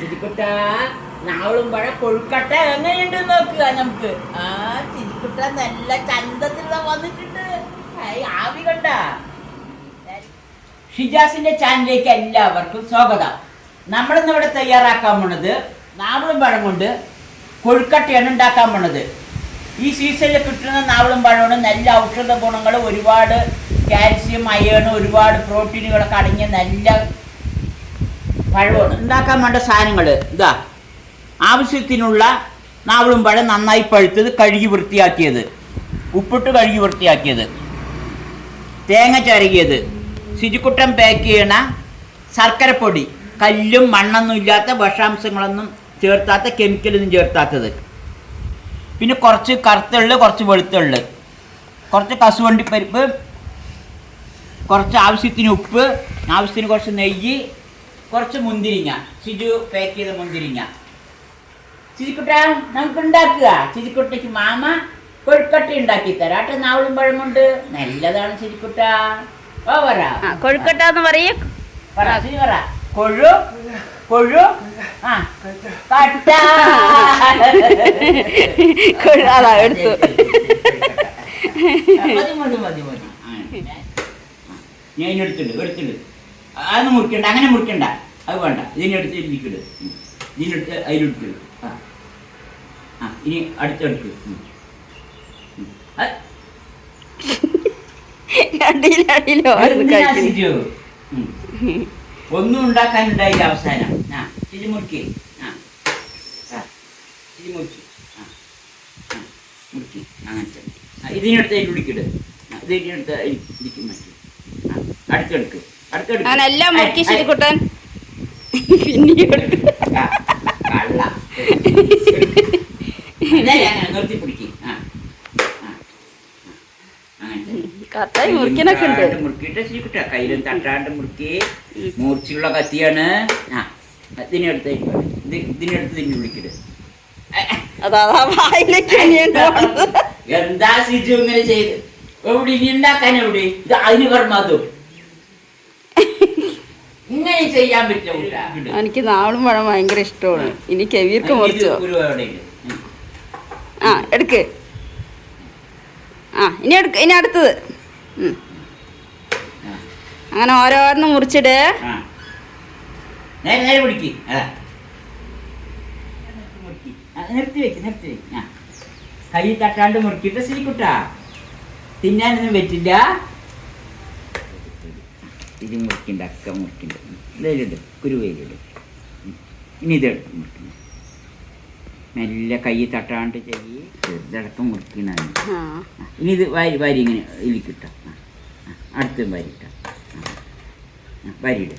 ചിരിക്കുട്ട നാവളും പഴ കൊഴുക്കട്ട എങ്ങനെയുണ്ട് നോക്കുക നമുക്ക്. ആ ചിരിക്കുട്ട നല്ല ചന്തത്തിൽ വന്നിട്ടുണ്ട്. ആവി കണ്ട. ഷിജാസിന്റെ ചാനലിലേക്ക് എല്ലാവർക്കും സ്വാഗതം. നമ്മളിന്ന് ഇവിടെ തയ്യാറാക്കാൻ പോണത് നാവളും പഴം കൊണ്ട് കൊഴുക്കട്ടയാണ് ഉണ്ടാക്കാൻ പോണത്. ഈ സീസണിൽ കിട്ടുന്ന നാവളും പഴമാണ് നല്ല ഔഷധ ഗുണങ്ങൾ ഒരുപാട് കാൽസ്യം അയേൺ ഒരുപാട് പ്രോട്ടീനുകളൊക്കെ അടങ്ങിയ നല്ല ഉണ്ടാക്കാൻ വേണ്ട സാധനങ്ങൾ ഇതാ. ആവശ്യത്തിനുള്ള നാവളും പഴം നന്നായി പഴുത്തത് കഴുകി വൃത്തിയാക്കിയത്. ഉപ്പിട്ട് കഴുകി വൃത്തിയാക്കിയത്. തേങ്ങ ചരകിയത്. ശുചിക്കുട്ടം പാക്ക് ചെയ്യണ ശർക്കരപ്പൊടി. കല്ലും മണ്ണൊന്നും ഇല്ലാത്ത വിഷാംശങ്ങളൊന്നും ചേർത്താത്ത കെമിക്കലൊന്നും ചേർത്താത്തത്. പിന്നെ കുറച്ച് കറുത്തുള്ളു കുറച്ച് വെളുത്തുള്ളു. കുറച്ച് കസുവണ്ടി പരിപ്പ് കുറച്ച് ആവശ്യത്തിന് ഉപ്പ് ആവശ്യത്തിന് കുറച്ച് നെയ്യ് കുറച്ച് മുന്തിരിങ്ങ. സിജു പാക്ക് ചെയ്ത മുന്തിരിങ്ങ. ചിരിക്കുട്ട നമുക്ക് ഉണ്ടാക്കുക ചിരിക്കുട്ടയ്ക്ക് മാമ കൊഴുക്കട്ട ഉണ്ടാക്കി തരാട്ടെ നാവളും പഴമുണ്ട്. നല്ലതാണ് ചിരിക്കുട്ട. ഓ പറ. കൊഴുക്കട്ട എന്ന് പറയും. പറ ചിരി പറ. കൊഴു കൊഴു. ആ കട്ട. അതാ എടുത്തു. മതി മതി മതി മതി. ഞാൻ എടുത്തിട്ടുണ്ട് എടുത്തുണ്ട് അതൊന്നും മുറിക്കണ്ട അങ്ങനെ മുറിക്കണ്ട. അത് വേണ്ട. ഇതിനെടുത്ത് ഇതിലിക്കിട് ഇതിനെടുത്ത് അതിലെടുത്തിട് ആ. ആ ഇനി അടുത്തെടുക്ക്? ഉം. ഒന്നും ഉണ്ടാക്കാനുണ്ടായില്ല അവസാനം. ആ ഇത് മുറിക്കേ. ആ. ഇത് മുറിക്ക്. ആ മുറുക്കി. അങ്ങനത്തെ. ഇതിനെടുത്ത് അതിൽ ഉടിക്കിട് ആ, ഇതിനെടുത്ത് അതിൽ ഇടിക്കും മറ്റു. ആ അടുത്തെടുക്ക് അങ്ങനെ എല്ലാം മുറുക്കി ശരിക്കുട്ടൻ. കത്തായി ഉണ്ട്. മുറുക്കിയിട്ട് ശരിക്കുട്ടാ. കയ്യിലും തട്ടാണ്ട് മുറുക്കി. മൂർച്ചയുള്ള കത്തിയാണ്. ആ ഇതിനെടുത്ത് ഇത് ഇതിനെടുത്ത് തിന്നു വിളിക്കരുത് അതാ അതാ വായിലേക്ക് ഇനിയുണ്ട്. എന്താ സിജു ഇങ്ങനെ ചെയ്ത്? എവിടെ ഇനി ഉണ്ടാക്കാൻ എവിടെ? ഇത് അതിന് കർമ്മതും ചെയ്യാൻ പറ്റില്ല എനിക്ക് നാളും പഴം ഭയങ്കര ഇഷ്ടമാണ്. ഇനി കെവീർക്ക് മുറിച്ചോ. ആ എടുക്ക്. ആ ഇനി എടുക്ക് ഇനി അടുത്തത്. ആ, അങ്ങനെ ഓരോന്ന് മുറിച്ചിട്. നേരെ നേരെ പിടിക്ക്. അതാ. മുറുക്കി. നിർത്തി വെക്ക് നിർത്തി വെക്ക്. കൈ തട്ടാണ്ട് മുറുക്കിയിട്ട് ശ്രീകുട്ടാ. തിന്നാനൊന്നും പറ്റില്ല. ഇത് മുറിക്കണ്ട അക്ക മുറിക്കണ്ട. ഇതിലിട് കുരുവയിലിട് ഇനി ഇതെടുത്ത് മുറിക്കണം. മെല്ലെ കൈ തട്ടാണ്ട് ചെയ്യ് ചെറുതടക്കം മുറിക്കണ ഇനി ഇത് വാരി വാരി ഇങ്ങനെ ഇലിക്കിട്ട അടുത്തും വാരിട്ട വാരിയിട്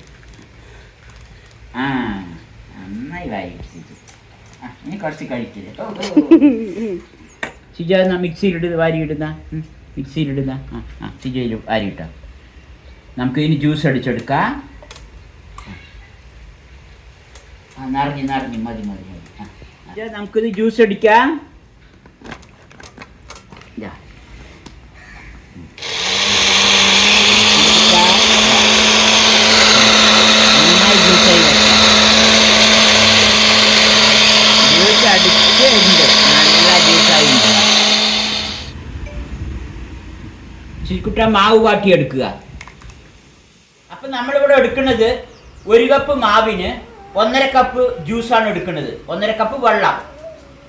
ആ നന്നായി വാരി ഇട്ടിട്ട്. ആ ഇനി കുറച്ച് കഴിക്കില്ല എന്നാ മിക്സിയിലിടുന്ന വാരിയിടുന്ന ഇടുന്ന? മിക്സിയിലിടുന്ന? ആ ആ സിജയിൽ വാരിയിട്ട നമുക്ക് ഇനി ജ്യൂസ് അടിച്ചെടുക്കാം ആ നിറഞ്ഞ് നിറഞ്ഞ് മതി മതി മതി ആ ആ. നമുക്കിത് ജ്യൂസ് അടിക്കാം ഇതാ നന്നായി ജ്യൂസ് ആയി വെക്കാം. ജ്യൂസ് അടിച്ചിട്ടുണ്ട് നല്ല ജ്യൂസായി ഉണ്ട് ശരിക്കുട്ട മാവ് വാട്ടിയെടുക്കുക അപ്പം നമ്മളിവിടെ എടുക്കുന്നത് ഒരു കപ്പ് മാവിന് ഒന്നര കപ്പ് ജ്യൂസാണ് എടുക്കുന്നത്. ഒന്നര കപ്പ് വെള്ളം.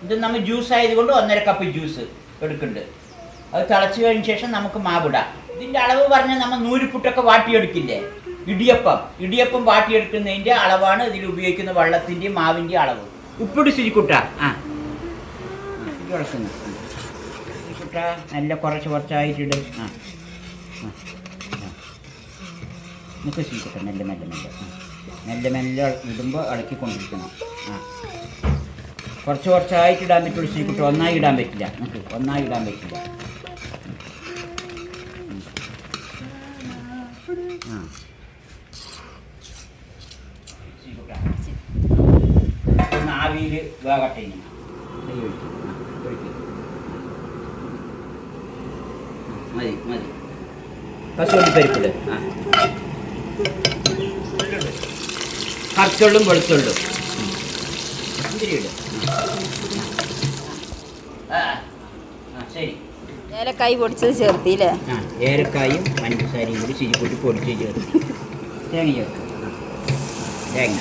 ഇത് നമ്മൾ ജ്യൂസ് ആയതുകൊണ്ട് ഒന്നര കപ്പ് ജ്യൂസ് എടുക്കുന്നുണ്ട്. അത് തിളച്ചു കഴിഞ്ഞ ശേഷം നമുക്ക് മാവിടാം. ഇതിന്റെ അളവ് പറഞ്ഞാൽ നമ്മൾ നൂലിപ്പുട്ടൊക്കെ വാട്ടിയെടുക്കില്ലേ? ഇടിയപ്പം. ഇടിയപ്പം വാട്ടിയെടുക്കുന്നതിന്റെ അളവാണ് ഇതിൽ ഉപയോഗിക്കുന്ന വെള്ളത്തിന്റെയും മാവിന്റെയും അളവ്. ഉപ്പിട്ട് ശുചിക്കുട്ട ആ. ശുചിക്കുട്ട നല്ല കുറച്ച് കുറച്ചായിട്ടിടും ആ. ആ. നമുക്ക് ശീലിക്കട്ടെ മെല്ലെ മെല്ലെ. മെല്ലെ. മെല്ലെ മെല്ലെ ഇടുമ്പോൾ ഇളക്കിക്കൊണ്ടിരിക്കണം. ആ. കുറച്ച് കുറച്ചായിട്ട് ഇടാൻ പറ്റുള്ളൂ ശീലിക്കട്ടെ ഒന്നായി ഇടാൻ പറ്റില്ല. നമുക്ക് ഒന്നായി ഇടാൻ പറ്റില്ല. ആവിയിൽ വേകട്ടെ മതി മതി. കസോടി പരിപ്പിട് ആ. കറുത്തുള്ളും വെളുത്തുള്ളും. ഏലക്കായി പൊടിച്ചത് ചേർത്തില്ലേ ഏലക്കായും പഞ്ചസാരയും കൂടി ചിരിപ്പൊട്ടി പൊടിച്ച് ചേർത്ത്. തേങ്ങ ചേർത്ത്. തേങ്ങ.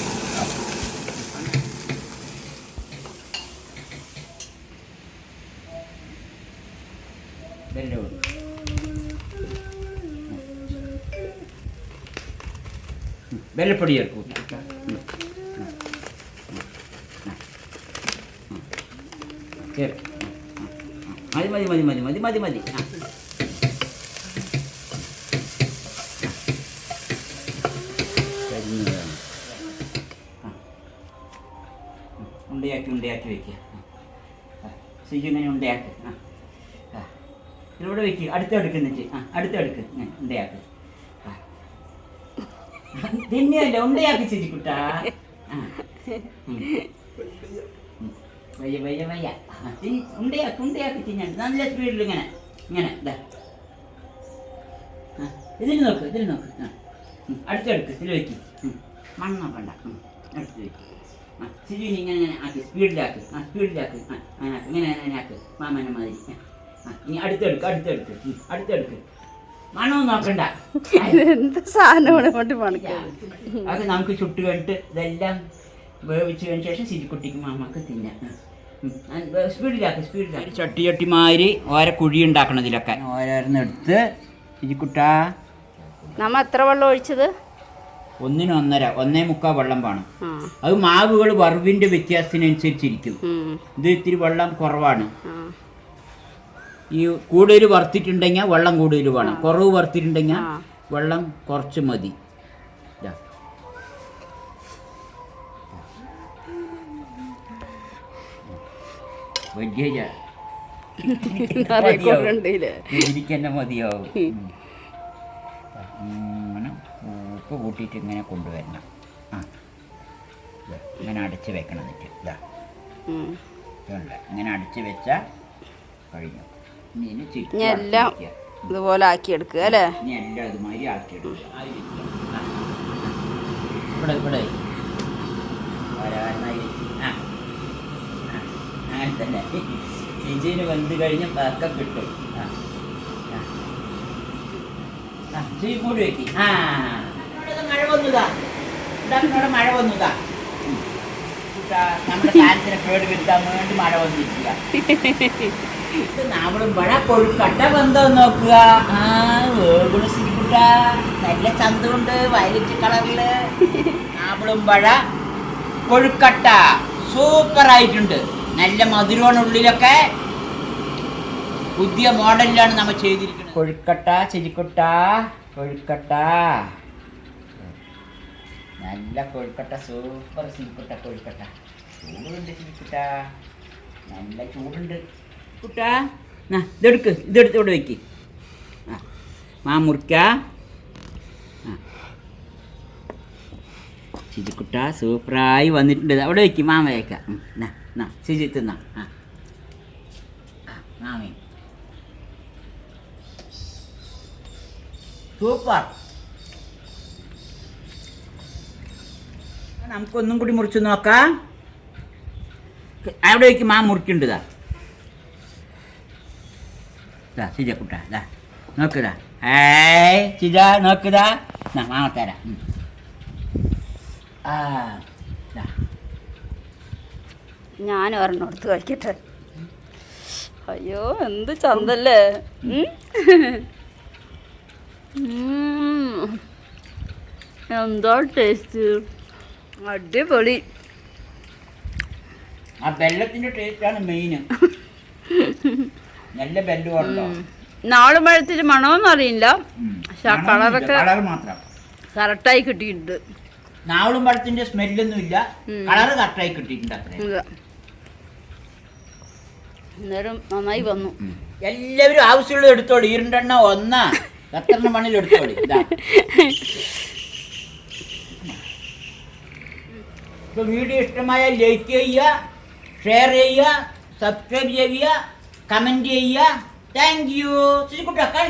വെല്ലം ഉം. ചേർക്ക് മതി മതി മതി മതി മതി മതി മതി. ഉണ്ടയാക്കി ഉണ്ടയാക്കി വെക്കുക സിജു ഇങ്ങനെ ഉണ്ടയാക്ക് ആ. ഇതിലൂടെ വെക്കുക അടുത്ത അടുക്കുന്നിട്ട് ആ അടുത്ത അടുക്ക് ഇങ്ങനെ ഉണ്ടയാക്ക് ആ. തിന്നെയല്ല ഉണ്ടയാക്കി ചിരിക്കുട്ടാ. വയ്യ വയ്യ വയ്യ. ഉണ്ടയാക്കി ഉണ്ടയാക്കി തിന്നാൻ നല്ല സ്പീഡിൽ ഇങ്ങനെ ഇങ്ങനെ ഇതാ നോക്ക് ഇതിൽ നോക്ക്. അടുത്തെടുക്ക് ഇതിൽ വെക്ക്. മണ്ണ് നോക്കണ്ട അടുത്ത് വെക്ക്. ആ ഇങ്ങനെ ആക്കി സ്പീഡിലാക്ക്. ആ സ്പീഡിലാക്ക്. ആ അങ്ങനെ അങ്ങനെ ആക്ക് മാമനെ മാതിരി. ഇനി അടുത്തെടുക്ക് അടുത്തെടുക്ക്. അടുത്തെടുക്ക്. മണവും നോക്കണ്ട. എന്ത് സാധനമാണ് കൊണ്ട് മണക്കുന്നത് അത് നമുക്ക് ചുട്ട് കഴിഞ്ഞിട്ട് ഇതെല്ലാം വേവിച്ചതിന് ശേഷം സിരിക്കുട്ടിക്ക് മാമാക്ക് തിന്നാം. സ്പീഡിലാക്ക് സ്പീഡിലാക്ക്. ചട്ടി ചട്ടിമാതിരി ഓരോ കുഴി ഉണ്ടാക്കണം ഇതിലൊക്കെ ഓരോന്ന് എടുത്ത് സിരിക്കുട്ടാ. നമ്മ എത്ര വെള്ളം ഒഴിച്ചത്? ഒന്നിന് ഒന്നര ഒന്നേ മുക്കാൽ വെള്ളം വേണം. അത് മാവുകൾ വറവിന്റെ വ്യത്യാസത്തിനനുസരിച്ചിരിക്കും. ഇത് ഇത്തിരി വെള്ളം കുറവാണ്. ഈ കൂടുതൽ വറുത്തിട്ടുണ്ടെങ്കിൽ വെള്ളം കൂടുതൽ വേണം. കുറവ് വറുത്തിട്ടുണ്ടെങ്കിൽ. വെള്ളം കുറച്ച് മതി. വലിയ മതിയാവും. ഇങ്ങനെ ഉപ്പ് കൂട്ടിയിട്ട് ഇങ്ങനെ കൊണ്ടുവരണം. ആ. ഇങ്ങനെ അടച്ച് വെക്കണം എന്നിട്ട്. ഇതാ ഉം. ഇതുണ്ട്. ഇങ്ങനെ അടച്ച് വെച്ചാൽ കഴിഞ്ഞു. എല്ലാം ഇതുപോലെ ആക്കി ആക്കിയെടുക്കുക അല്ലേ. അങ്ങനെ തന്നെ ചേച്ചീന് വെന്ത് കഴിഞ്ഞ് പക്കം കിട്ടും. ആ ചേച്ചി വെക്കി. മഴ വന്നതാ. ഇവിടെ മഴ വന്നതാ. ഉം. കൂട്ടാ, നമ്മുടെ കാലത്തിന് കേട് വരുത്താൻ വേണ്ടി മഴ വന്നിരിക്കുക. നമ്മളും പഴ കൊഴുക്കട്ട ബന്ധം നോക്കുക. ആ വേഗുണ സിരിക്കുട്ട നല്ല ചന്തമുണ്ട് വയലറ്റ് കളറിൽ. നാവളും പഴ കൊഴുക്കട്ട. സൂപ്പർ ആയിട്ടുണ്ട്. നല്ല മധുരമാണ് ഉള്ളിലൊക്കെ. പുതിയ മോഡലിലാണ് നമ്മൾ ചെയ്തിരിക്കുന്നത് കൊഴുക്കട്ട ചെരിക്കുട്ട കൊഴുക്കട്ട. നല്ല കൊഴുക്കട്ട സൂപ്പർ സിരിക്കുട്ട കൊഴുക്കട്ട. ചൂടുണ്ട് ചിരിക്കുട്ട നല്ല ചൂടുണ്ട്. കുട്ടാ. നാ ഇതെടുക്ക് ഇതെടുത്ത് ഇവിടെ വെക്ക്. ആ മാ മുറിക്ക. ആ. ചിജിക്കുട്ട സൂപ്പറായി വന്നിട്ടുണ്ട്. അവിടെ വെക്ക് മാമ വെക്കാം. ഉം, നാ നാ ചിജി തിന്നാ ആ. ആ, മാമി. സൂപ്പർ. നമുക്കൊന്നും കൂടി മുറിച്ച് നോക്കാം. അവിടെ വെക്ക് മാ മുറിക്കുണ്ടതാ ദാ സിജ കുട്ട ദാ നോക്കുതാ ഏയ് സിജ നോക്കുതാ നാ മാമ തരാം. ആ ഞാൻ ഒരെണ്ണം എടുത്ത് കഴിക്കട്ടെ. അയ്യോ എന്ത് ചന്തല്ലേ. എന്താ ടേസ്റ്റ് അടിപൊളി. ആ ബെല്ലത്തിന്റെ ടേസ്റ്റാണ് മെയിൻ നല്ല ബെല്ല് കൊണ്ടോ നാളെ മണമൊന്നും അറിയില്ല. പക്ഷെ ആ കളറൊക്കെ കളർ മാത്രം. കറക്റ്റായി കിട്ടിയിട്ടുണ്ട്. നാവളും പഴത്തിന്റെ സ്മെല്ലൊന്നും ഇല്ല. കളർ കറക്റ്റായി കിട്ടിയിട്ടുണ്ട് അത്രേ. അന്നേരം നന്നായി വന്നു. എല്ലാവരും ആവശ്യമുള്ളത് എടുത്തോളി. ഇരുണ്ടെണ്ണ ഒന്ന. എത്രണ്ണ മണ്ണിൽ എടുത്തോളി. ഇപ്പൊ വീഡിയോ ഇഷ്ടമായ ലൈക്ക് ചെയ്യുക ഷെയർ ചെയ്യുക സബ്സ്ക്രൈബ് ചെയ്യുക. കമന്റ് ചെയ്യുക താങ്ക് യു ശരിക്കുട്ടാ